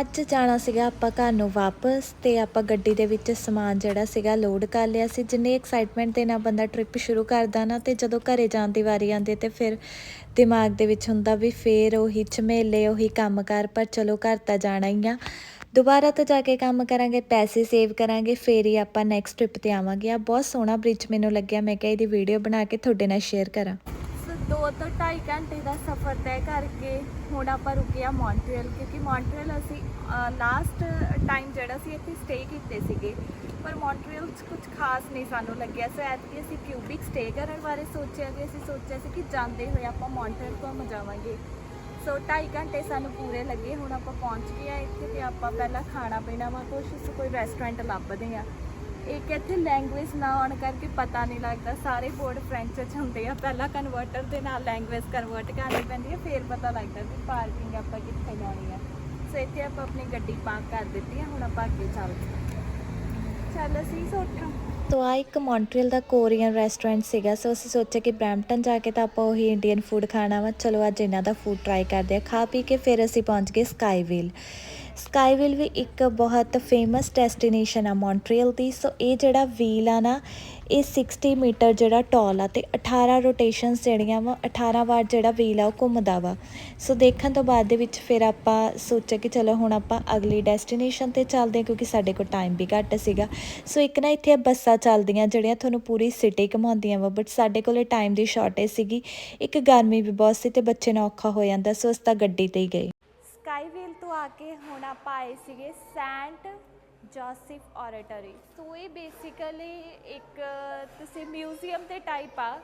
ਅੱਜ ਜਾਣਾ ਸੀਗਾ ਆਪਾਂ ਘਰ ਨੂੰ ਵਾਪਸ ਤੇ ਆਪਾਂ ਗੱਡੀ ਦੇ ਵਿੱਚ ਸਮਾਨ ਜਿਹੜਾ ਸੀਗਾ ਲੋਡ ਕਰ ਲਿਆ ਸੀ। ਜਿੰਨੀ ਐਕਸਾਈਟਮੈਂਟ ਦੇ ਨਾਲ ਬੰਦਾ ਟ੍ਰਿਪ ਸ਼ੁਰੂ ਕਰਦਾ ਨਾ ਤੇ ਜਦੋਂ ਘਰੇ ਜਾਣ ਦੀ ਵਾਰੀ ਆਉਂਦੀ ਹੈ ਤੇ ਫਿਰ ਦਿਮਾਗ ਦੇ ਵਿੱਚ ਹੁੰਦਾ ਵੀ ਫੇਰ ਉਹੀ ਝਮੇਲੇ, ਉਹੀ ਕੰਮ ਕਰ, ਪਰ ਚਲੋ ਘਰ ਤਾਂ ਜਾਣਾ ਹੀ ਆ। ਦੁਬਾਰਾ ਤੋਂ ਜਾ ਕੇ ਕੰਮ ਕਰਾਂਗੇ, ਪੈਸੇ ਸੇਵ ਕਰਾਂਗੇ, ਫੇਰ ਹੀ ਆਪਾਂ ਨੈਕਸਟ ਟ੍ਰਿਪ ਤੇ ਆਵਾਂਗੇ। ਆ ਬਹੁਤ ਸੋਹਣਾ ਬ੍ਰਿਜ ਮੈਨੂੰ ਲੱਗਿਆ, ਮੈਂ ਕਿਹਾ ਇਹਦੀ ਵੀਡੀਓ ਬਣਾ ਕੇ ਤੁਹਾਡੇ ਨਾਲ ਸ਼ੇਅਰ ਕਰਾਂ। ਸੋ ਦੋ ਤੋਂ 2.5 ਘੰਟੇ ਦਾ ਸਫ਼ਰ ਤੈਅ ਕਰਕੇ ਹੁਣ ਆਪਾਂ ਰੁਕੇ ਆ ਮੌਂਟਰੀਅਲ, ਕਿਉਂਕਿ ਮੌਂਟਰੀਅਲ ਅਸੀਂ ਲਾਸਟ ਟਾਈਮ ਜਿਹੜਾ ਸੀ ਇੱਥੇ ਸਟੇ ਕੀਤੇ ਸੀਗੇ। ਪਰ ਮੌਂਟਰੀਅਲ 'ਚ ਕੁਝ ਖਾਸ ਨਹੀਂ ਸਾਨੂੰ ਲੱਗਿਆ। ਸੋ ਐਤਕੀ ਅਸੀਂ ਕਿਊਬਿਕ ਸਟੇ ਕਰਨ ਬਾਰੇ ਸੋਚਿਆ ਕਿ ਅਸੀਂ ਸੋਚਿਆ ਸੀ ਕਿ ਜਾਂਦੇ ਹੋਏ ਆਪਾਂ ਮੌਂਟਰੀਅਲ ਘੁੰਮ ਜਾਵਾਂਗੇ। ਸੋ 2.5 ਘੰਟੇ ਸਾਨੂੰ ਪੂਰੇ ਲੱਗੇ, ਹੁਣ ਆਪਾਂ ਪਹੁੰਚ ਗਏ ਆ ਇੱਥੇ ਤੇ ਆਪਾਂ ਪਹਿਲਾਂ ਖਾਣਾ ਪੀਣਾ ਵਾ, ਕੁਛ ਕੋਈ ਰੈਸਟੋਰੈਂਟ ਲੱਭਦੇ ਆ ਇੱਕ ਇੱਥੇ ਲੈਂਗੁਏਜ ਨਾ ਆਉਣ ਕਰਕੇ ਪਤਾ ਨਹੀਂ ਲੱਗਦਾ। ਸਾਰੇ ਬੋਰਡ ਫ੍ਰੈਂਚ ਚ ਹੁੰਦੇ ਆ। ਪਹਿਲਾਂ ਕਨਵਰਟਰ ਦੇ ਨਾਲ ਲੈਂਗੁਏਜ ਕਨਵਰਟ ਕਰਨੀ ਪੈਂਦੀ ਹੈ ਫਿਰ ਪਤਾ ਲੱਗਦਾ ਵੀ ਪਾਰਕਿੰਗ ਆਪਾਂ ਕਿੱਥੇ ਲਾਉਣੀ ਆ। ਸੋ ਇੱਥੇ ਆਪਾਂ ਆਪਣੀ ਗੱਡੀ ਪਾਰਕ ਕਰ ਦਿੱਤੀ ਆ, ਹੁਣ ਆਪਾਂ ਅੱਗੇ ਚੱਲਦੇ ਹਾਂ ਚੱਲ ਅਸੀਂ ਸੋਠਾਂ ਤੋ ਆ ਇੱਕ ਮੌਂਟਰੀਅਲ ਦਾ ਕੋਰੀਅਨ ਰੈਸਟੋਰੈਂਟ ਸੀਗਾ। ਸੋ ਅਸੀਂ ਸੋਚਿਆ ਕਿ ਬ੍ਰੈਂਪਟਨ ਜਾ ਕੇ ਤਾਂ ਆਪਾਂ ਉਹੀ ਇੰਡੀਅਨ ਫੂਡ ਖਾਣਾ ਵਾ। ਚਲੋ, ਅੱਜ ਇਹਨਾਂ ਦਾ ਫੂਡ ਟਰਾਈ ਕਰਦੇ ਆ। ਖਾ ਪੀ ਕੇ ਫਿਰ ਅਸੀਂ ਪਹੁੰਚ ਗਏ ਸਕਾਈਵਿਲ ਸਕਾਈਵਿਲ ਵੀ ਇੱਕ ਬਹੁਤ ਫੇਮਸ ਡੈਸਟੀਨੇਸ਼ਨ ਆ ਮੌਂਟਰੀਅਲ ਦੀ। ਸੋ ਇਹ ਜਿਹੜਾ ਵੀਲ ਆ ਨਾ, ਇਹ 60 ਮੀਟਰ ਜਿਹੜਾ ਟਾਲ ਆ ਤੇ 18 ਰੋਟੇਸ਼ਨਸ ਜਿਹੜੀਆਂ ਵਾ 18 ਵਾਰ ਜਿਹੜਾ ਵੀਲ ਆ ਉਹ ਘੁੰਮਦਾ ਵਾ। ਸੋ ਦੇਖਣ ਤੋਂ ਬਾਅਦ ਦੇ ਵਿੱਚ ਫਿਰ ਆਪਾਂ ਸੋਚਿਆ ਕਿ ਚਲੋ ਹੁਣ ਆਪਾਂ ਅਗਲੀ ਡੈਸਟੀਨੇਸ਼ਨ ਤੇ ਚੱਲਦੇ ਹਾਂ ਕਿਉਂਕਿ ਸਾਡੇ ਕੋਲ ਟਾਈਮ ਵੀ ਘੱਟ ਸੀਗਾ। ਸੋ ਇੱਕ ਨਾ ਇੱਥੇ ਬੱਸਾਂ ਚੱਲਦੀਆਂ ਜਿਹੜੀਆਂ ਤੁਹਾਨੂੰ ਪੂਰੀ ਸਿਟੀ ਘੁਮਾਉਂਦੀਆਂ ਵਾ ਬਟ ਸਾਡੇ ਕੋਲੇ ਟਾਈਮ ਦੀ ਸ਼ਾਰਟੇਜ ਸੀਗੀ। ਇੱਕ ਗਰਮੀ ਵੀ ਬਹੁਤ ਸੀ ਤੇ ਬੱਚੇ ਨੂੰ ਔਖਾ ਹੋ ਜਾਂਦਾ ਸੋ ਅਸੀਂ ਤਾਂ ਗੱਡੀ ਤੇ ਹੀ ਗਏ। ਤੋਂ ਆ ਕੇ ਹੁਣ ਆਪਾਂ ਆਏ ਸੀਗੇ ਸੈਂਟ ਜੋਸਫ ਔਰੇਟਰੀ। ਸੋ ਇਹ ਬੇਸਿਕਲੀ ਇੱਕ, ਤੁਸੀਂ ਮਿਊਜ਼ੀਅਮ ਦੇ ਟਾਈਪ ਆ।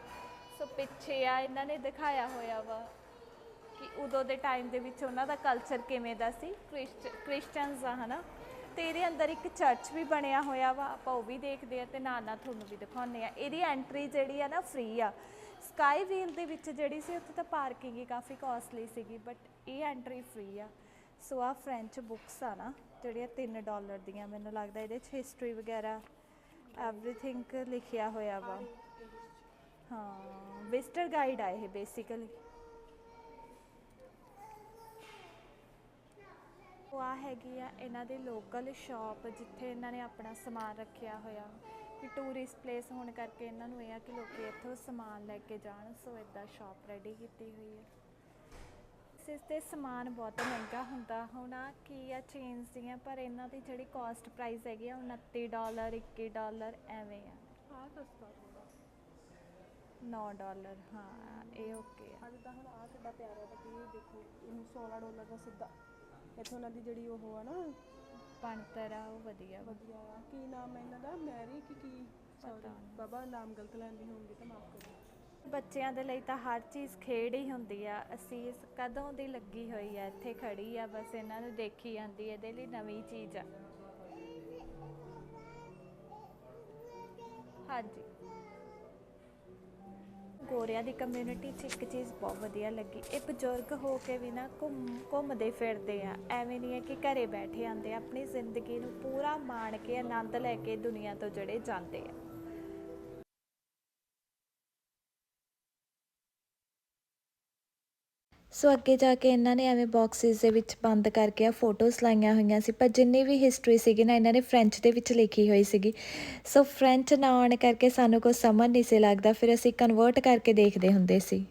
ਸੋ ਪਿੱਛੇ ਆ, ਇਹਨਾਂ ਨੇ ਦਿਖਾਇਆ ਹੋਇਆ ਵਾ ਕਿ ਉਦੋਂ ਦੇ ਟਾਈਮ ਦੇ ਵਿੱਚ ਉਹਨਾਂ ਦਾ ਕਲਚਰ ਕਿਵੇਂ ਦਾ ਸੀ। ਕ੍ਰਿਸਚੀਅਨਸ ਆ, ਹਨਾ। ਤੇ ਇਹਦੇ ਅੰਦਰ ਇੱਕ ਚਰਚ ਵੀ ਬਣਿਆ ਹੋਇਆ ਵਾ। ਆਪਾਂ ਉਹ ਵੀ ਦੇਖਦੇ ਆ ਤੇ ਨਾਲ ਨਾਲ ਤੁਹਾਨੂੰ ਵੀ ਦਿਖਾਉਂਦੇ ਆ। ਇਹਦੀ ਐਂਟਰੀ ਜਿਹੜੀ ਆ ਨਾ ਫ੍ਰੀ ਆ। ਸਕਾਈ ਵੀਲ ਦੇ ਵਿੱਚ ਜਿਹੜੀ ਸੀ, ਉੱਥੇ ਤਾਂ ਪਾਰਕਿੰਗ ਹੀ ਕਾਫੀ ਕਾਸਟਲੀ ਸੀਗੀ ਬਟ ਇਹ ਐਂਟਰੀ ਫ੍ਰੀ ਆ। ਸੋ ਆ ਫ੍ਰੈਂਚ ਬੁੱਕਸ ਆ ਨਾ, ਜਿਹੜੀਆਂ 3 ਡਾਲਰ ਦੀਆਂ, ਮੈਨੂੰ ਲੱਗਦਾ ਇਹਦੇ 'ਚ ਹਿਸਟਰੀ ਵਗੈਰਾ ਐਵਰੀਥਿੰਗ ਲਿਖਿਆ ਹੋਇਆ ਵਾ। ਹਾਂ ਵਿਜ਼ਟਰ ਗਾਈਡ ਆ ਇਹ ਬੇਸਿਕਲੀ ਉਹ ਆ ਹੈਗੀ ਆ, ਇਹਨਾਂ ਦੀ ਲੋਕਲ ਸ਼ਾਪ ਜਿੱਥੇ ਇਹਨਾਂ ਨੇ ਆਪਣਾ ਸਮਾਨ ਰੱਖਿਆ ਹੋਇਆ। ਕਿ ਟੂਰਿਸਟ ਪਲੇਸ ਹੋਣ ਕਰਕੇ ਇਹਨਾਂ ਨੂੰ ਇਹ ਆ ਕਿ ਲੋਕੀ ਇੱਥੋਂ ਸਮਾਨ ਲੈ ਕੇ ਜਾਣ ਸੋ ਇਦਾਂ ਸ਼ਾਪ ਰੈਡੀ ਕੀਤੀ ਹੋਈ ਹੈ ਇਸ ਤੇ ਸਮਾਨ ਬਹੁਤ ਮਹਿੰਗਾ ਹੁੰਦਾ ਹੋਣਾ ਕੀ ਆ ਚੇਨਸ ਦੀਆਂ ਪਰ ਇਹਨਾਂ ਦੀ ਜਿਹੜੀ ਕਾਸਟ ਪ੍ਰਾਈਸ ਹੈਗੀ ਆ ਉਹ 29 ਡਾਲਰ 21 ਡਾਲਰ ਐਵੇਂ ਆ। ਆ ਸਸਤਾ ਥੋੜਾ 9 ਡਾਲਰ ਹਾਂ ਇਹ ਓਕੇ ਆ। ਅੱਜ ਤਾਂ ਹੁਣ ਆ ਕਿੱਡਾ ਪਿਆਰਾ ਤਾਂ ਕੀ ਦੇਖੋ ਇਹਨੂੰ 16 ਡਾਲਰ ਦਾ ਸਿੱਧਾ। ਇੱਥੋਂ ਉਹਨਾਂ ਦੀ ਜਿਹੜੀ ਉਹ ਆ ਨਾ ਬਣਤਰ ਆ ਉਹ ਵਧੀਆ ਵਾ। ਵਧੀਆ ਆ। ਕੀ ਨਾਮ ਹੈ ਇਹਨਾਂ ਦਾ? ਮੈਰੀ ਕੀ। ਬਾਬਾ ਨਾਮ ਗਲਤ ਲੈਂਦੀ ਹੋਊਂਗੀ ਤਾਂ ਮਾਫ ਕਰੋ। ਬੱਚਿਆਂ ਦੇ ਲਈ ਤਾਂ ਹਰ ਚੀਜ਼ ਖੇਡ ਹੀ ਹੁੰਦੀ ਆ। ਅਸੀਂ ਕਦੋਂ ਦੀ ਲੱਗੀ ਹੋਈ ਆ, ਇੱਥੇ ਖੜੀ ਆ, ਬਸ ਇਹਨਾਂ ਨੂੰ ਦੇਖੀ ਜਾਂਦੀ ਇਹਦੇ ਲਈ ਨਵੀਂ ਚੀਜ਼ ਆ। ਹਾਂਜੀ। ਗੋਰਿਆਂ ਦੀ ਕਮਿਊਨਿਟੀ 'ਚ ਇੱਕ ਚੀਜ਼ ਬਹੁਤ ਵਧੀਆ ਲੱਗੀ। ਇਹ ਬਜ਼ੁਰਗ ਹੋ ਕੇ ਵੀ ਨਾ ਘੁੰਮ, ਘੁੰਮਦੇ ਫਿਰਦੇ ਆ। ਐਵੇਂ ਨਹੀਂ ਹੈ ਕਿ ਘਰੇ ਬੈਠੇ ਆਂਦੇ ਆਪਣੀ ਜ਼ਿੰਦਗੀ ਨੂੰ ਪੂਰਾ ਮਾਣ ਕੇ ਆਨੰਦ ਲੈ ਕੇ ਦੁਨੀਆ ਤੋਂ ਜਿਹੜੇ ਜਾਂਦੇ ਆ। ਸੋ ਅੱਗੇ ਜਾ ਕੇ ਇਹਨਾਂ ਨੇ ਐਵੇਂ ਬਾਕਸਿਸ ਦੇ ਵਿੱਚ ਬੰਦ ਕਰਕੇ ਆ ਫੋਟੋਜ਼ ਲਾਈਆਂ ਹੋਈਆਂ ਸੀ, ਪਰ ਜਿੰਨੀ ਵੀ ਹਿਸਟਰੀ ਸੀਗੀ ਨਾ, ਇਹਨਾਂ ਨੇ ਫ੍ਰੈਂਚ ਦੇ ਵਿੱਚ ਲਿਖੀ ਹੋਈ ਸੀਗੀ। ਸੋ ਫ੍ਰੈਂਚ ਨਾ ਆਉਣ ਕਰਕੇ ਸਾਨੂੰ ਕੁਝ ਸਮਝ ਨਹੀਂ ਸੀ ਲੱਗਦਾ, ਫਿਰ ਅਸੀਂ ਕਨਵਰਟ ਕਰਕੇ ਦੇਖਦੇ ਹੁੰਦੇ ਸੀ।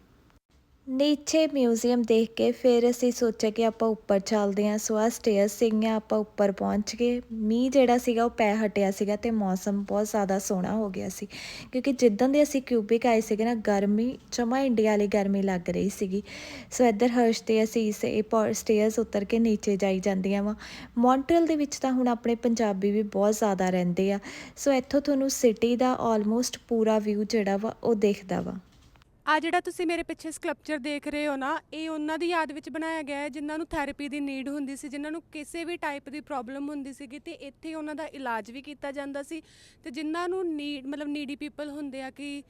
ਨੀਚੇ ਮਿਊਜ਼ੀਅਮ ਦੇਖ ਕੇ ਫਿਰ ਅਸੀਂ ਸੋਚਿਆ ਕਿ ਆਪਾਂ ਉੱਪਰ ਚੱਲਦੇ ਹਾਂ, ਸੋ ਆ ਸਟੇਅਰਸ ਸੀਗੀਆਂ, ਆਪਾਂ ਉੱਪਰ ਪਹੁੰਚ ਗਏ। ਮੀਂਹ ਜਿਹੜਾ ਸੀਗਾ ਉਹ ਪੈ ਹਟਿਆ ਸੀਗਾ ਤੇ ਮੌਸਮ ਬਹੁਤ ਜ਼ਿਆਦਾ ਸੋਹਣਾ ਹੋ ਗਿਆ ਸੀ। ਕਿਉਂਕਿ ਜਿੱਦਾਂ ਦੇ ਅਸੀਂ ਕਿਊਬਿਕ ਆਏ ਸੀਗੇ ਨਾ, ਗਰਮੀ, ਜਮਾ ਇੰਡੀਆ ਵਾਲੀ ਗਰਮੀ ਲੱਗ ਰਹੀ ਸੀਗੀ। ਸੋ ਇੱਧਰ ਹਰਸ਼ ਤੇ ਅਸੀਂ ਇਸ ਇਹ ਸਟੇਅਰਸ ਉਤਰ ਕੇ ਨੀਚੇ ਜਾਈ ਜਾਂਦੀਆਂ ਵਾ। ਮੌਂਟਰੀਅਲ ਦੇ ਵਿੱਚ ਤਾਂ ਹੁਣ ਆਪਣੇ ਪੰਜਾਬੀ ਵੀ ਬਹੁਤ ਜ਼ਿਆਦਾ ਰਹਿੰਦੇ ਆ। ਸੋ ਇੱਥੋਂ ਤੁਹਾਨੂੰ ਸਿਟੀ ਦਾ ਆਲਮੋਸਟ ਪੂਰਾ ਵਿਊ ਜਿਹੜਾ ਵਾ ਉਹ ਦੇਖਦਾ ਵਾ। ਆ ਜਿਹੜਾ ਤੁਸੀਂ ਮੇਰੇ ਪਿੱਛੇ ਸਕਲਪਚਰ ਦੇਖ ਰਹੇ ਹੋ ਨਾ, ਇਹ ਉਹਨਾਂ ਦੀ ਯਾਦ ਵਿੱਚ ਬਣਾਇਆ ਗਿਆ ਹੈ, ਜਿਨ੍ਹਾਂ ਨੂੰ ਥੈਰੇਪੀ ਦੀ ਨੀਡ ਹੁੰਦੀ ਸੀ, ਜਿਨ੍ਹਾਂ ਨੂੰ ਕਿਸੇ ਵੀ ਟਾਈਪ ਦੀ ਪ੍ਰੋਬਲਮ ਹੁੰਦੀ ਸੀਗੀ ਤੇ ਇੱਥੇ ਉਹਨਾਂ ਦਾ ਇਲਾਜ ਵੀ ਕੀਤਾ ਜਾਂਦਾ ਸੀ ਤੇ ਜਿਨ੍ਹਾਂ ਨੂੰ ਨੀਡ ਮਤਲਬ ਨੀਡੀ ਪੀਪਲ ਹੁੰਦੇ ਆ ਕਿ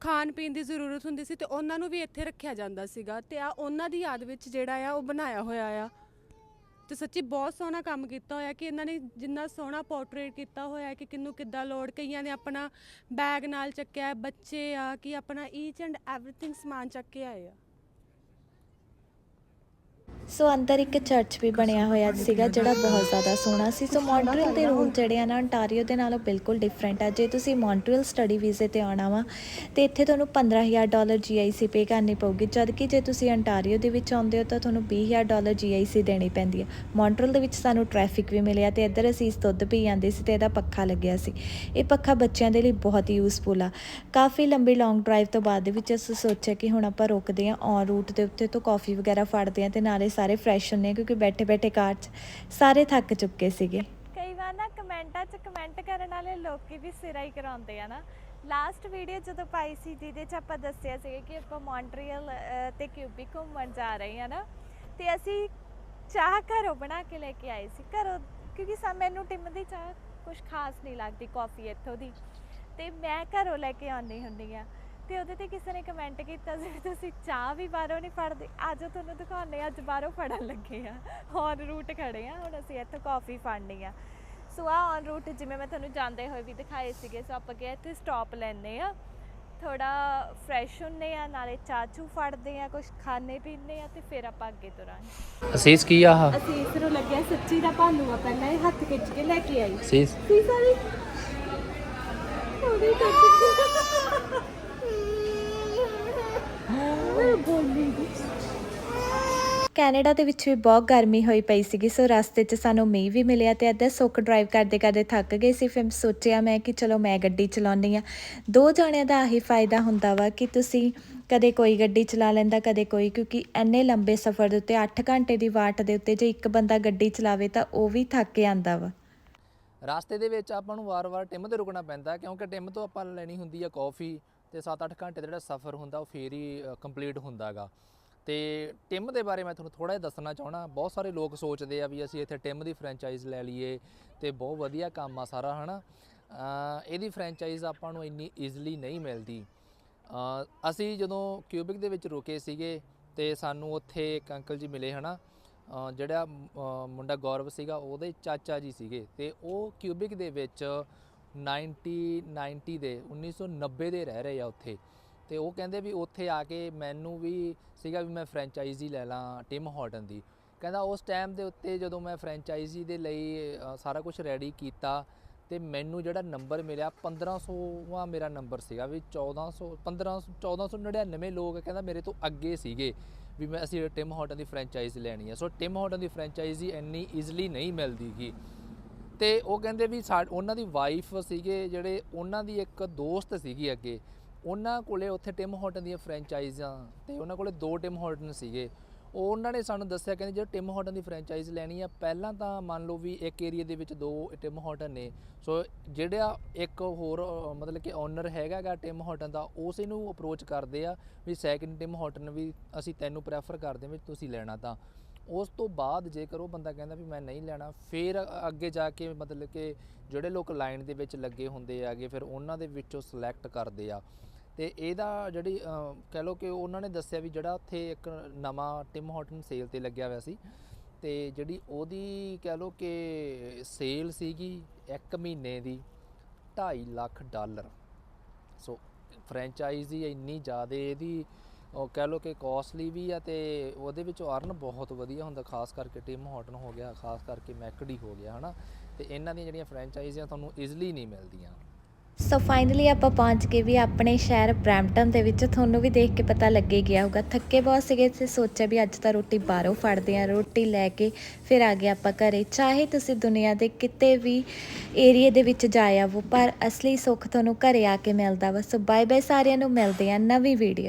ਖਾਣ ਪੀਣ ਦੀ ਜ਼ਰੂਰਤ ਹੁੰਦੀ ਸੀ ਤੇ ਉਹਨਾਂ ਨੂੰ ਵੀ ਇੱਥੇ ਰੱਖਿਆ ਜਾਂਦਾ ਸੀਗਾ ਤੇ ਆ ਉਹਨਾਂ ਦੀ ਯਾਦ ਵਿੱਚ ਜਿਹੜਾ ਆ ਉਹ ਬਣਾਇਆ ਹੋਇਆ ਆ। ਤੇ ਸੱਚੀ ਬਹੁਤ ਸੋਹਣਾ ਕੰਮ ਕੀਤਾ ਹੋਇਆ ਕਿ ਇਹਨਾਂ ਨੇ ਜਿੰਨਾ ਸੋਹਣਾ ਪੋਰਟਰੇਟ ਕੀਤਾ ਹੋਇਆ ਕਿ ਕਿੰਨੂੰ ਕਿੱਦਾਂ ਲੋੜ, ਕਈਆਂ ਨੇ ਆਪਣਾ ਬੈਗ ਨਾਲ ਚੱਕਿਆ, ਬੱਚੇ ਆ ਕਿ ਆਪਣਾ ਈਚ ਐਂਡ ਐਵਰੀਥਿੰਗ ਸਮਾਨ ਚੱਕ ਕੇ ਆਏ ਆ। ਸੋ ਅੰਦਰ ਇੱਕ ਚਰਚ ਵੀ ਬਣਿਆ ਹੋਇਆ ਸੀਗਾ ਜਿਹੜਾ ਬਹੁਤ ਜ਼ਿਆਦਾ ਸੋਹਣਾ ਸੀ। ਸੋ ਮੌਂਟਰੀਅਲ ਦੇ ਰੂਲ ਜਿਹੜੇ ਆ ਨਾ ਅੰਟਾਰੀਓ ਦੇ ਨਾਲੋਂ ਬਿਲਕੁਲ ਡਿਫਰੈਂਟ ਆ। ਜੇ ਤੁਸੀਂ ਮੌਂਟਰੀਅਲ ਸਟੱਡੀ ਵੀਜ਼ੇ ਤੇ ਆਉਣਾ ਵਾ, ਤੇ ਇੱਥੇ ਤੁਹਾਨੂੰ 15000 ਡਾਲਰ GIC ਪੇ ਕਰਨੀ ਪਊਗੀ। ਜਦਕਿ ਜੇ ਤੁਸੀਂ ਅੰਟਾਰੀਓ ਦੇ ਵਿੱਚ ਆਉਂਦੇ ਹੋ, ਤਾਂ ਤੁਹਾਨੂੰ 20000 ਡਾਲਰ GIC ਦੇਣੀ ਪੈਂਦੀ ਹੈ ਮੌਂਟਰੀਅਲ ਦੇ ਵਿੱਚ ਸਾਨੂੰ ਟ੍ਰੈਫਿਕ ਵੀ ਮਿਲਿਆ ਤੇ ਇੱਧਰ ਅਸੀਂ ਦੁੱਧ ਪੀ ਜਾਂਦੇ ਸੀ ਤੇ ਇਹਦਾ ਪੱਖਾ ਲੱਗਿਆ ਸੀ। ਇਹ ਪੱਖਾ ਬੱਚਿਆਂ ਦੇ ਲਈ ਬਹੁਤ ਹੀ ਯੂਜ਼ਫੁਲ ਆ। ਕਾਫੀ ਲੰਬੀ ਲੌਂਗ ਡਰਾਈਵ ਤੋਂ ਬਾਅਦ ਦੇ ਵਿੱਚ ਅਸੀਂ ਸੋਚਿਆ ਕਿ ਹੁਣ ਆਪਾਂ ਰੁਕਦੇ ਹਾਂ ਔਨ ਰੂਟ ਦੇ ਉੱਤੇ ਤੋਂ ਕਾਫੀ ਵਗੈਰਾ ਫੜਦੇ ਹਾਂ ਤੇ ਨਾਲੇ ਸਾਰੇ ਫਰੈਸ਼ ਹੁੰਨੇ ਆ ਕਿਉਂਕਿ ਬੈਠੇ ਬੈਠੇ ਕਾਰ 'ਚ ਸਾਰੇ ਥੱਕ ਚੁੱਕੇ ਸੀਗੇ। ਕਈ ਵਾਰ ਨਾ ਕਮੈਂਟਾਂ 'ਚ ਕਮੈਂਟ ਕਰਨ ਵਾਲੇ ਲੋਕੀ ਵੀ ਸਿਰਾ ਹੀ ਕਰਾਉਂਦੇ ਆ ਨਾ। ਲਾਸਟ ਵੀਡੀਓ ਜਦੋਂ ਪਾਈ ਸੀ ਜਿਹਦੇ 'ਚ ਆਪਾਂ ਦੱਸਿਆ ਸੀ ਕਿ ਆਪਾਂ ਮੌਂਟਰੀਅਲ ਅ, ਤੇ ਕਿਊਬਿਕ ਘੁੰਮਣ ਜਾ ਰਹੇ ਹਾਂ ਨਾ ਤੇ ਅਸੀਂ ਚਾਹ ਘਰੋਂ ਬਣਾ ਕੇ ਲੈ ਕੇ ਆਏ ਸੀ। ਘਰੋਂ ਕਿਉਂਕਿ ਸਾ ਮੈਨੂੰ ਟਿਮ ਦੀ ਚਾਹ ਕੁਝ ਖਾਸ ਨਹੀਂ ਲੱਗਦੀ ਕਾਫੀ ਇੱਥੋਂ ਦੀ। ਤੇ ਮੈਂ ਘਰੋਂ ਲੈ ਕੇ ਆਉਂਦੀ ਹੁੰਦੀ ਆ। ਤੇ ਉਹਦੇ ਤੇ ਕਿਸੇ ਨੇ ਕਮੈਂਟ ਕੀਤਾ ਸੀ ਤੁਸੀਂ ਚਾਹ ਵੀ ਬਾਹਰੋਂ ਨਹੀਂ ਫੜਦੇ। ਅੱਜ ਤੁਹਾਨੂੰ ਦਿਖਾਉਂਦੇ ਹਾਂ, ਅੱਜ ਬਾਹਰੋਂ ਫੜਨ ਲੱਗੇ ਆ। ਔਨ ਰੂਟ ਖੜੇ ਆ ਹੁਣ ਅਸੀਂ ਇੱਥੋਂ ਕਾਫੀ ਫੜਨੀ ਆ। ਸੋ ਆ ਔਨ ਰੂਟ ਜਿਵੇਂ ਮੈਂ ਤੁਹਾਨੂੰ ਜਾਂਦੇ ਹੋਏ ਵੀ ਦਿਖਾਏ ਸੀਗੇ ਸੋ ਆਪਾਂ ਗਏ ਇੱਥੇ ਸਟਾਪ ਲੈਂਦੇ ਆ। ਥੋੜਾ ਫਰੈਸ਼ ਹੁੰਨੇ ਆ ਨਾਲੇ ਚਾਚੂ ਫੜਦੇ ਆ ਕੁਝ ਖਾਣੇ ਪੀਣੇ ਆ ਤੇ ਫਿਰ ਆਪਾਂ ਅੱਗੇ ਤੁਰਾਂਗੇ। ਅਸੀਸ ਕੀ ਆਹ? ਅਸੀਂ ਇਸ ਨੂੰ ਲੱਗਿਆ ਸੱਚੀ ਦਾ ਭਾਲੂ ਆ ਪਹਿਲਾਂ ਇਹ ਹੱਥ ਖਿੱਚ ਕੇ ਲੈ ਕੇ ਆਈ। ਅਸੀਸ। ਸੀ ਸਾਰੀ ਉਹਦੇ ਦੀ ਕੈਨੇਡਾ ਦੇ ਵਿੱਚ ਵੀ ਬਹੁਤ ਗਰਮੀ ਹੋਈ ਪਈ ਸੀਗੀ, ਸੋ ਰਸਤੇ 'ਚ ਸਾਨੂੰ ਮੀਂਹ ਵੀ ਮਿਲਿਆ ਤੇ ਅੱਧਾ ਸੁੱਕ ਡਰਾਈਵ ਕਰਦੇ ਕਰਦੇ ਥੱਕ ਗਏ ਸੀ। ਫਿਰ ਸੋਚਿਆ ਮੈਂ ਕਿ ਚਲੋ ਮੈਂ ਗੱਡੀ ਚਲਾਉਂਦੀ ਆ ਦੋ ਜਣਿਆਂ ਦਾ ਆਹੀ ਫਾਇਦਾ ਹੁੰਦਾ ਵਾ ਕਿ ਤੁਸੀਂ ਕਦੇ ਕੋਈ ਗੱਡੀ ਚਲਾ ਲੈਂਦਾ, ਕਦੇ ਕੋਈ, ਕਿਉਂਕਿ ਐਨੇ ਲੰਬੇ ਸਫ਼ਰ ਦੇ ਉੱਤੇ 8 ਘੰਟੇ ਦੀ ਵਾਟ ਦੇ ਉੱਤੇ ਜੇ ਇੱਕ ਬੰਦਾ ਗੱਡੀ ਚਲਾਵੇ ਤਾਂ ਉਹ ਵੀ ਥੱਕ ਜਾਂਦਾ ਵਾ। ਰਸਤੇ ਦੇ ਵਿੱਚ ਆਪਾਂ ਨੂੰ ਵਾਰ-ਵਾਰ ਟਿਮ ਤੇ ਰੁਕਣਾ ਪੈਂਦਾ, ਕਿਉਂਕਿ ਟਿਮ ਤੋਂ ਆਪਾਂ ਲੈਣੀ ਹੁੰਦੀ ਆ ਕਾਫੀ ਤੇ 7-8 ਘੰਟੇ ਦਾ ਜਿਹੜਾ ਸਫ਼ਰ ਹੁੰਦਾ, ਉਹ ਫੇਰ ਹੀ ਕੰਪਲੀਟ ਹੁੰਦਾਗਾ ਤੇ ਟਿਮ ਦੇ ਬਾਰੇ ਮੈਂ ਤੁਹਾਨੂੰ ਥੋੜਾ ਜਿਹਾ ਦੱਸਣਾ ਚਾਹਣਾ ਬਹੁਤ ਸਾਰੇ ਲੋਕ ਸੋਚਦੇ ਆ ਵੀ ਅਸੀਂ ਇੱਥੇ ਟਿਮ ਦੀ ਫਰੈਂਚਾਈਜ਼ ਲੈ ਲਈਏ ਤੇ ਬਹੁਤ ਵਧੀਆ ਕੰਮ ਆ ਸਾਰਾ, ਹਨਾ? ਅਹ ਇਹਦੀ ਫਰੈਂਚਾਈਜ਼ ਆਪਾਂ ਨੂੰ ਇੰਨੀ ਈਜ਼ੀਲੀ ਨਹੀਂ ਮਿਲਦੀ। ਅਸੀਂ ਜਦੋਂ ਕਿਊਬਿਕ ਦੇ ਵਿੱਚ ਰੁਕੇ ਸੀਗੇ ਤੇ ਸਾਨੂੰ ਉੱਥੇ ਇੱਕ ਅੰਕਲ ਜੀ ਮਿਲੇ, ਹਨਾ? ਅਹ ਜਿਹੜਾ ਮੁੰਡਾ ਗੌਰਵ ਸੀਗਾ, ਉਹਦੇ ਚਾਚਾ ਜੀ ਸੀਗੇ। ਤੇ ਉਹ ਕਿਊਬਿਕ ਦੇ ਵਿੱਚ 90 90 ਦੇ 1990 ਦੇ ਰਹਿ ਰਹੇ ਆ ਉੱਥੇ। ਤੇ ਉਹ ਕਹਿੰਦੇ ਵੀ ਉੱਥੇ ਆ ਕੇ ਮੈਨੂੰ ਵੀ ਸੀਗਾ ਵੀ ਮੈਂ ਫਰੈਂਚਾਈਜ਼ੀ ਲੈ ਲਾਂ ਟਿਮ ਹਾਰਟਨ ਦੀ। ਕਹਿੰਦਾ ਉਸ ਟਾਈਮ ਦੇ ਉੱਤੇ ਜਦੋਂ ਮੈਂ ਫਰੈਂਚਾਈਜ਼ੀ ਦੇ ਲਈ ਸਾਰਾ ਕੁਝ ਰੈਡੀ ਕੀਤਾ, ਤੇ ਮੈਨੂੰ ਜਿਹੜਾ ਨੰਬਰ ਮਿਲਿਆ 1500ਵਾਂ ਮੇਰਾ ਨੰਬਰ ਸੀਗਾ ਵੀ 1400 1500 1499 ਲੋਕ ਕਹਿੰਦਾ ਮੇਰੇ ਤੋਂ ਅੱਗੇ ਸੀਗੇ ਵੀ ਮੈਂ ਅਸੀਂ ਟਿਮ ਹਾਰਟਨ ਦੀ ਫਰੈਂਚਾਈਜ਼ ਲੈਣੀ ਹੈ ਸੋ ਟਿਮ ਹਾਰਟਨ ਦੀ ਫਰੈਂਚਾਈਜ਼ੀ ਇੰਨੀ ਈਜ਼ੀਲੀ ਨਹੀਂ ਮਿਲਦੀ ਗੀ। ਤੇ ਉਹ ਕਹਿੰਦੇ ਵੀ ਸਾ- ਉਹਨਾਂ ਦੀ ਵਾਈਫ ਸੀਗੇ ਜਿਹੜੇ ਉਹਨਾਂ ਦੀ ਇੱਕ ਦੋਸਤ ਸੀਗੀ ਅੱਗੇ, ਉਹਨਾਂ ਕੋਲੇ ਉੱਥੇ ਟਿਮ ਹਾਰਟਨ ਦੀਆਂ ਫਰੈਂਚਾਈਜ਼ਾਂ ਤੇ ਉਹਨਾਂ ਕੋਲੇ ਦੋ ਟਿਮ ਹਾਰਟਨ ਸੀਗੇ। ਉਹ ਉਹਨਾਂ ਨੇ ਸਾਨੂੰ ਦੱਸਿਆ, ਕਹਿੰਦੇ ਜੇ ਟਿਮ ਹਾਰਟਨ ਦੀ ਫਰੈਂਚਾਈਜ਼ ਲੈਣੀ ਆ, ਪਹਿਲਾਂ ਤਾਂ ਮੰਨ ਲਓ ਵੀ ਇੱਕ ਏਰੀਆ ਦੇ ਵਿੱਚ ਦੋ ਟਿਮ ਹਾਰਟਨ ਨੇ। ਸੋ ਜਿਹੜਾ ਇੱਕ ਹੋਰ ਮਤਲਬ ਕਿ ਓਨਰ ਹੈਗਾਗਾ ਟਿਮ ਹਾਰਟਨ ਦਾ, ਉਸ ਨੂੰ ਅਪਰੋਚ ਕਰਦੇ ਆ ਵੀ ਸੈਕਿੰਡ ਟਿਮ ਹਾਰਟਨ ਵੀ ਅਸੀਂ ਤੈਨੂੰ ਪ੍ਰੈਫਰ ਕਰਦੇ ਵੀ ਤੁਸੀਂ ਲੈਣਾ ਤਾਂ। ਉਸ ਤੋਂ ਬਾਅਦ ਜੇਕਰ ਉਹ ਬੰਦਾ ਕਹਿੰਦਾ ਵੀ ਮੈਂ ਨਹੀਂ ਲੈਣਾ, ਫਿਰ ਅੱਗੇ ਜਾ ਕੇ ਮਤਲਬ ਕਿ ਜਿਹੜੇ ਲੋਕ ਲਾਈਨ ਦੇ ਵਿੱਚ ਲੱਗੇ ਹੁੰਦੇ ਆਗੇ ਫਿਰ ਉਹਨਾਂ ਦੇ ਵਿੱਚੋਂ ਸਿਲੈਕਟ ਕਰਦੇ ਆ। ਤੇ ਇਹਦਾ ਜਿਹੜੀ ਕਹਿ ਲਓ ਕਿ ਉਹਨਾਂ ਨੇ ਦੱਸਿਆ ਵੀ ਜਿਹੜਾ ਉੱਥੇ ਇੱਕ ਨਵਾਂ ਟਿਮ ਹਾਰਟਨ ਸੇਲ ਤੇ ਲੱਗਿਆ ਹੋਇਆ ਸੀ, ਤੇ ਜਿਹੜੀ ਉਹਦੀ ਕਹਿ ਲਓ ਕਿ ਸੇਲ ਸੀਗੀ 1 ਮਹੀਨੇ ਦੀ 2.5 ਲੱਖ ਡਾਲਰ। ਸੋ ਫਰੈਂਚਾਈਜ਼ੀ ਇੰਨੀ ਜ਼ਿਆਦਾ, ਇਹਦੀ ਉਹ ਕਹਿ ਲਓ ਕਿ ਕੋਸਟਲੀ ਵੀ ਆ ਤੇ ਉਹਦੇ ਵਿੱਚੋਂ ਅਰਨ ਬਹੁਤ ਵਧੀਆ ਹੁੰਦਾ, ਖਾਸ ਕਰਕੇ ਟਿਮ ਹਾਰਟਨ ਹੋ ਗਿਆ, ਖਾਸ ਕਰਕੇ ਮੈਕਡੀ ਹੋ ਗਿਆ, ਹਨਾ? ਤੇ ਇਹਨਾਂ ਦੀਆਂ ਜਿਹੜੀਆਂ ਫਰੈਂਚਾਈਜ਼ੀਆਂ ਤੁਹਾਨੂੰ ਈਜ਼ੀਲੀ ਨਹੀਂ ਮਿਲਦੀਆਂ। ਸੋ ਫਾਈਨਲੀ ਆਪਾਂ ਪਹੁੰਚ ਗਏ ਵੀ ਆਪਣੇ ਸ਼ਹਿਰ ਬ੍ਰੈਂਪਟਨ ਦੇ ਵਿੱਚ। ਤੁਹਾਨੂੰ ਵੀ ਦੇਖ ਕੇ ਪਤਾ ਲੱਗੇ ਗਿਆ ਹੋਊਗਾ। ਥੱਕੇ ਬਹੁਤ ਸੀਗੇ ਤੇ ਸੋਚਿਆ ਵੀ ਅੱਜ ਤਾਂ ਰੋਟੀ ਬਾਹਰੋਂ ਫੜਦੇ ਆ ਰੋਟੀ ਲੈ ਕੇ ਫਿਰ ਆ ਗਏ ਆਪਾਂ ਘਰੇ। ਚਾਹੇ ਤੁਸੀਂ ਦੁਨੀਆ ਦੇ ਕਿਤੇ ਵੀ ਏਰੀਏ ਦੇ ਵਿੱਚ ਜਾਇਆ ਵੋ ਪਰ ਅਸਲੀ ਸੁੱਖ ਤੁਹਾਨੂੰ ਘਰੇ ਆ ਕੇ ਮਿਲਦਾ ਵਾ। ਸੋ ਬਾਏ ਬਾਏ ਸਾਰਿਆਂ ਨੂੰ ਮਿਲਦੇ ਆ ਨਵੀਂ ਵੀਡੀਓ